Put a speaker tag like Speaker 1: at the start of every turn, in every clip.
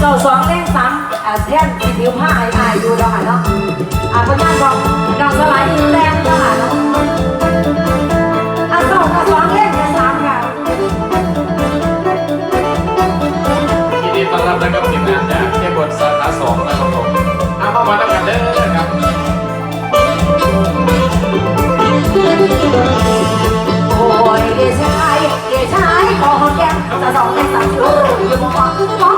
Speaker 1: เก้าสองเลขสามอ่าแท่นสีผิวผ้าไอ้ไอ้อยู่เนาะค่ะเนาะอ่าผลงานของน้องสลายอินแดงเนาะค่ะเนาะอ่าเก้ากับสองเลขแค่สามค่ะ
Speaker 2: ยินดีต้อนรับนะครับทีมงานจากเทพบทสาขาสองนะครับผมเอาเข้ามาแล้วกันเด้อครับ
Speaker 1: โอ้ยเดชายเดชายขอหอมแก้มจะสองเลขสามสิบอยู่บ่ขอขอหอมแก้มจะ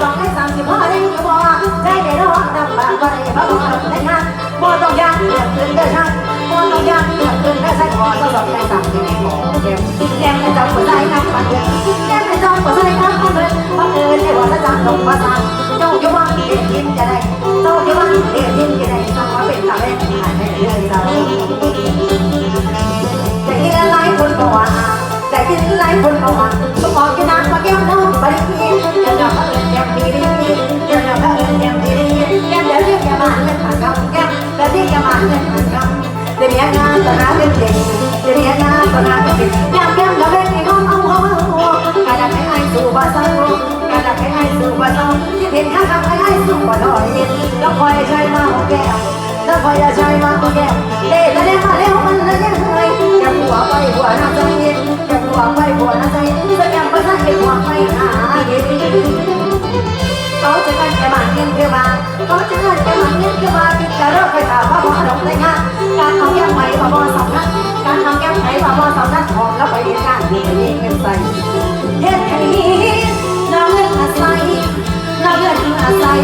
Speaker 1: สองในสามสิบห้าได้ยู่บ่ใจได้ร้อนน้ำตาก็ได้เพราะว่าได้งานบ่ต้องยากเลือกขึ้นเดือช่างบ่ต้องยากเลือกขึ้นเด้อช่างขอจะสองในสามสิบห้าแก้มแก้มในจอมหัวใจน้ำมันเดือดแก้มในจอมหัวใจน้ำมันเดือดบังเอิญได้ว่าจะจำลงมาษาเจ้า งานตอนนั้นเป็นเด็กเดี๋ยวมีงานตอนนั้นเป็นเด็กยามแก้มเดี๋ยวเล่นในห้องเอาเอาเอาการดักให้ไอ้สู่บ้านเศร้าการดักให้ไอ้สู่บ้านเศร้าที่เห็นข้างทางให้ไอ้สู่บ้าหน่อยแล้วคอยใช้มาของแก้มแล้วพอจะใช้มาก็แก้เล่แต่เล่มาแล้วมันเลยยังไงจะหัวไปหัวน้าใจจะหัวไปหัวน้าใจจะยังไปสักหัวไปหาเย็นเขาจะกันแค่มาเงินแค่มาเขาจะกันแค่มาเงินแค่มา บอสองนัดการเอาแก้มไหมพอบอสองนัดของแล้วไปเรียนงานที่ไปเรียนเงินใส่เฮ็ดให้น้ำเงินอาศัยน้ำเงินอาศัย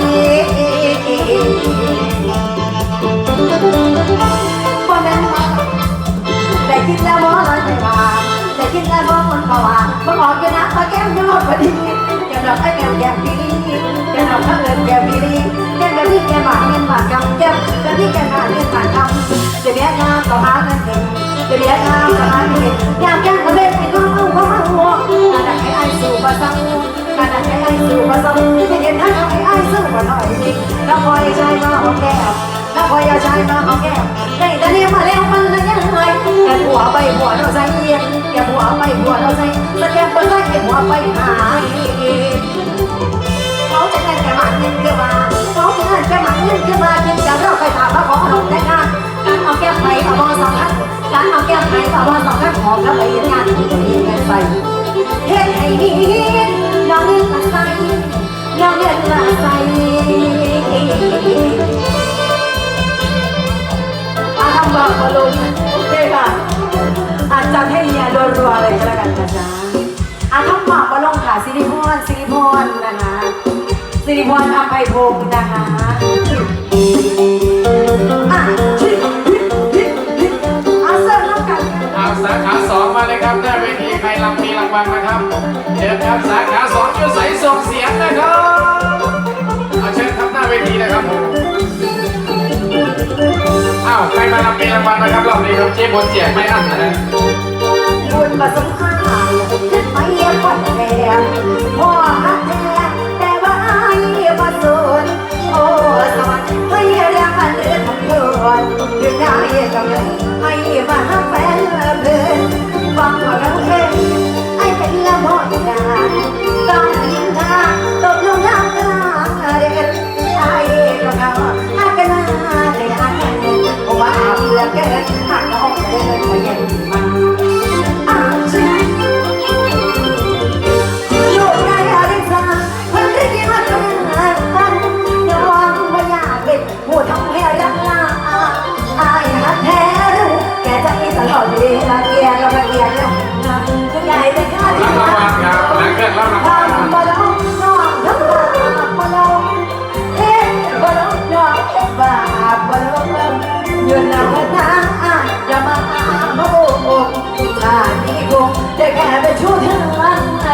Speaker 1: บ่แม่นว่าแต่คิดแล้วบ่ลอยไปว่าแต่คิดแล้วบ่คนก็ว่าบ่ออกกันนะมาแก้มยอดพอดีแก้มดอกไอ้แก้มแก้มดีแก้มดอกข้างเอินแก้มดีแก้มแบบนี้แก้มบาดเงินบาดกำแก้มแบบนี้แก้มบาดเงิน งานก็หาเงินเก่งจะเบี้ยงานก็หาเงินเก่งยามแก้ก็เล่นให้น้องเอาขวามาหัวการดักให้ไอ้สู่บ่ซ้ำการดักให้ไอ้สู่บ่ซ้ำจะเห็นท่านเอาให้ไอ้สู้บ่หน่อยนี่แล้วคอยใจมาหอมแก้มแล้วพอยาชายมาเอาแก้มได้แต่เรียมาแล้วมันเลยยังไงแกหัวไปหัวเราใจเย็นแกหัวไปหัวเราใจสแกนเปิดไล่แกหัวไปหาเขาจะเงินแกมาเงินแกมาเขาจะเงินแกมาเงินแกมากินจะเราไปถามว่าขอลงได้งานการเอา แก้มไปเอาบอสองท่านการเอาแก้มไปเอาบอสองท่านของแล้วไปเห็นงานที่มีเงินใส่เฮ็ดให้ดีน้องเงินมาใส่น้องเงินมาใส่อาทำบางบอลลูนโอเคค่ะอาจารย์ให้เมียรัวๆเลยก็แล้วกันนะจ๊ะอาทำหมากบอลลูนค่ะสิริพรสิริพรนะคะสิริพรอภัยพงศ์นะคะ รำ
Speaker 2: มีรางวัลนะครับเดี๋ยวครับสาขาสองช่วยใส่ส่งเสียงนะครับเอาเชิญทำหน้าเวทีนะครับผมอ้าวใครมารำมีรางวัลนะครับรอบนี้ครับเจ๊บนเจกไม่อั้นนะฮะ
Speaker 1: บุญมาสมหายไม่เยี่ยมคนแทนพ่อรักเธอ ชาติคงได้แค่เป็นชู้เท่านั้นใจ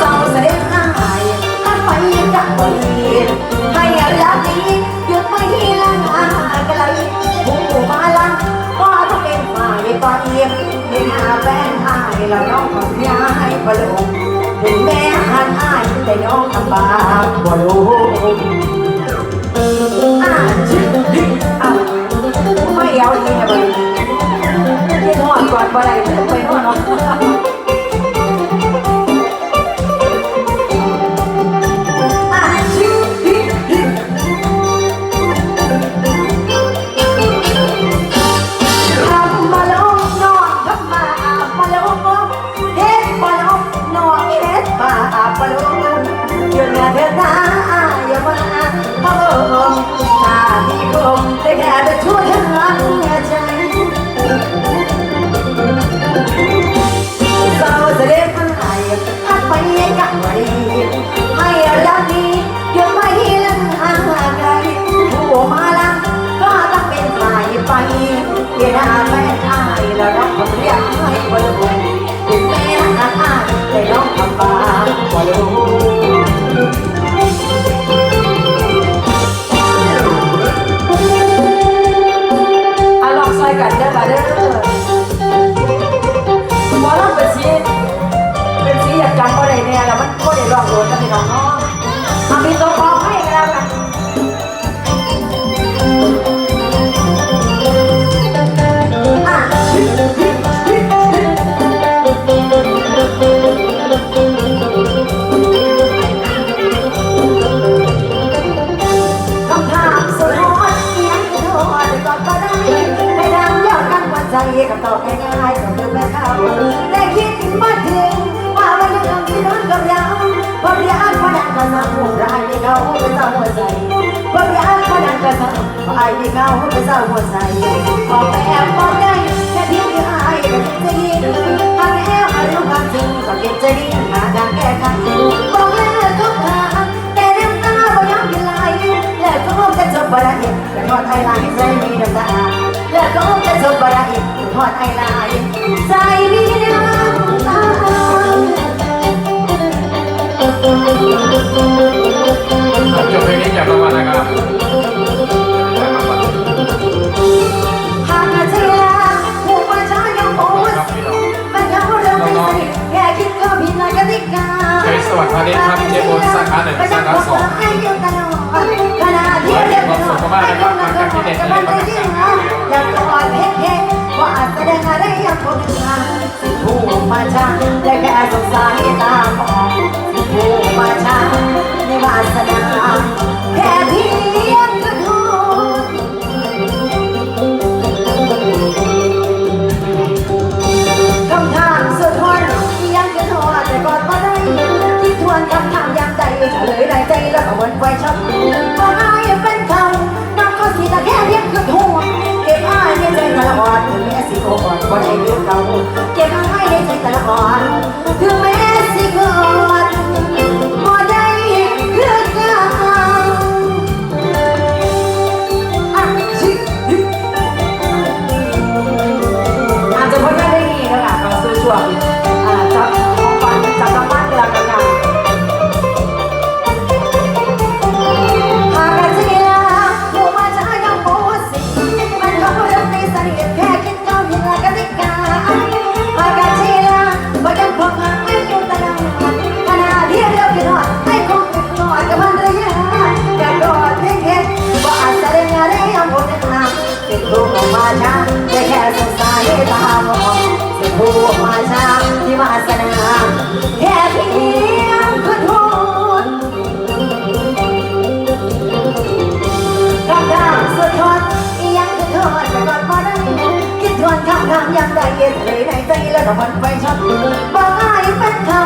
Speaker 1: สองเสด็จหายถ้าไปจากบรีให้รักนี้หยุดไม่ละงานไกลผู้มาลังก็ต้องเป็นฝ่ายตอนเยี่ยมเห็นหาแฟนหายแล้วน้องก็ย้ายไปลงถึงแม้หันหายแต่น้องลำบากบ่ลง ไม่เอาอีกแล้วเที่ยงหอดก่อนบ่ได้ไม่ต้องไปหอดหรอกปลาปลาเดือนเดือน ได้แค่จะเสด็จมัไหลอัดไปกันไว้ให้รักดี๋ยวไม่ล่นห่างไกลผู้มาลังก็ต้องเป็นสาไปเกล้าแม่อายแล้รักคนเรียกให้คนรู้ถึงแม้หายแต่ร้องคำบาปว่ารู้ ตอบง่ายๆก็คือแม่เขาแต่คิดมาถึงว่าวันยังที่นอนกับเราพอเรียนพอดังก็สร้าหัวใจที่เขาเป็นเจ้าหัวใจพอเรียนพอดังก็สร้างไอ้ที่เขาเป็นเจ้าหัวใจพอแอบพอได้แค่เพียงที่อายก็จะยินทางแอบอารมณ์ความจริงก็เก็บใจดีหาทางแก้ไขบอกแล้วทุก
Speaker 2: ขาหนึ่งสาขาสอง
Speaker 1: ให้อยู่ตลอดขณะที่เรียนตลอดอยากกอดเพ่งๆว่าอาจแสดงอะไรอย่างคนอื่นสิผู้มาช้าได้แค่สงสารตามองสิผู้มาช้าในวาสนา ถึงแม้สิโกอดก็ได้ยืดเก่าเก็บอาให้ในใจตลอดถึ มาช้าได้แค่สงสารตามองสิผู้มาช้าที่วาสนาแค่เพียงคือโทษคำถามสุดทนอียังคือโทษแต่ก่อนพอได้คิดทวนคำถามยังได้เย็นเลยในใจแล้วก็มันไปช็อตบอกอายเป็นเขา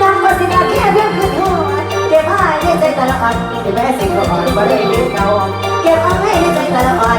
Speaker 1: นำมาสินาแค่เพียงคือโทษเก็บอายในใจตลอดที่แม้สิ่งก็อ่อนบ่ได้ลืมเขาเก็บเอายในใจตลอด